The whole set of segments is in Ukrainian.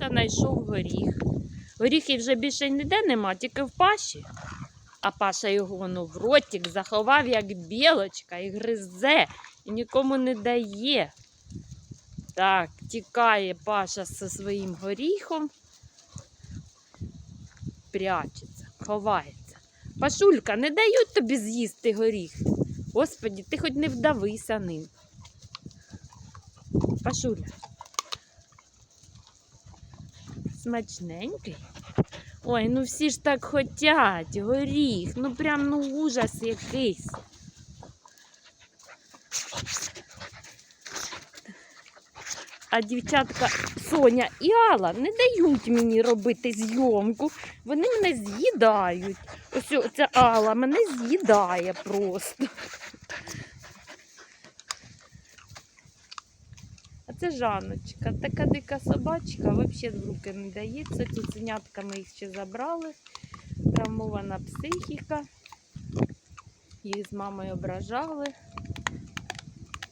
Паша знайшов горіх. Горіхів вже більше ніде нема, тільки в паші. А Паша його ну, в ротик заховав, як білочка, і гризе, і нікому не дає. Так, тікає Паша зі своїм горіхом, прячеться, ховається. Пашулька, не дають тобі з'їсти горіх. Господі, ти хоч не вдавися ним. Пашуля. Смачненький. Ой, ну всі ж так хотять, горіх, ну прям ну ужас якийсь. А дівчатка Соня і Алла не дають мені робити зйомку. Вони мене з'їдають. Ось ця Алла мене з'їдає просто. Це Жаночка, така дика собачка, взагалі в руки не дається. Цуценятка ми їх ще забрали. Травмована психіка. Їх з мамою ображали.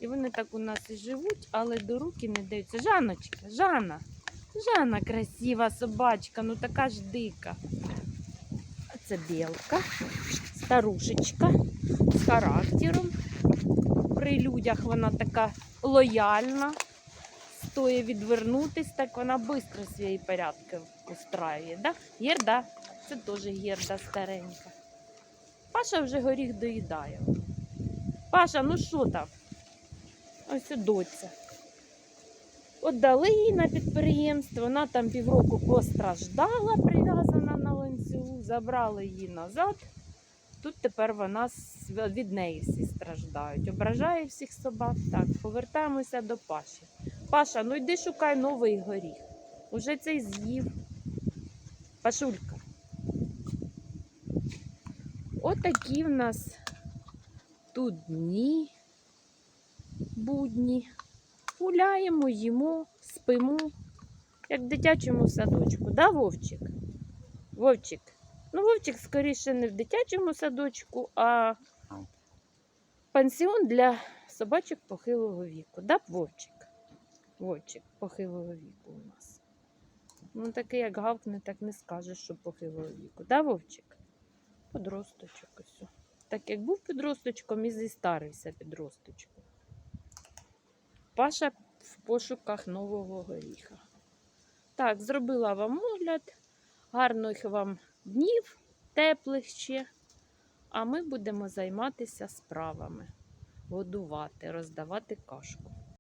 І вони так у нас і живуть, але до руки не даються. Жаночка, Жана, Жана красива собачка, ну така ж дика. А це білка, старушечка з характером. При людях вона така лояльна, стоїть відвернутись, так вона швидко свої порядки устраює. Да? Герда, це теж герда старенька. Паша вже горіх доїдає. Паша, ну що там? Ось доця. Отдали її на підприємство, вона там півроку постраждала, прив'язана на ланцюгу, забрали її назад. Тут тепер вона від неї всі страждають. Ображає всіх собак. Так, повертаємося до Паші. Паша, ну йди шукай новий горіх. Уже цей з'їв. Пашулька. Отакі в нас тут дні будні. Гуляємо, їмо, спимо, як в дитячому садочку, да, Вовчик? Вовчик. Ну, Вовчик скоріше не в дитячому садочку, а пансіон для собачок похилого віку. Да, Вовчик? Вовчик похилого віку у нас. Ну, такий, як гавкне, так не скажеш, що похилого віку. Да, Вовчик? Подросточок ось. Так як був підросточком і зістарився підросточком. Паша в пошуках нового горіха. Так, зробила вам огляд. Гарних вам днів, теплих ще. А ми будемо займатися справами. Годувати, роздавати кашку.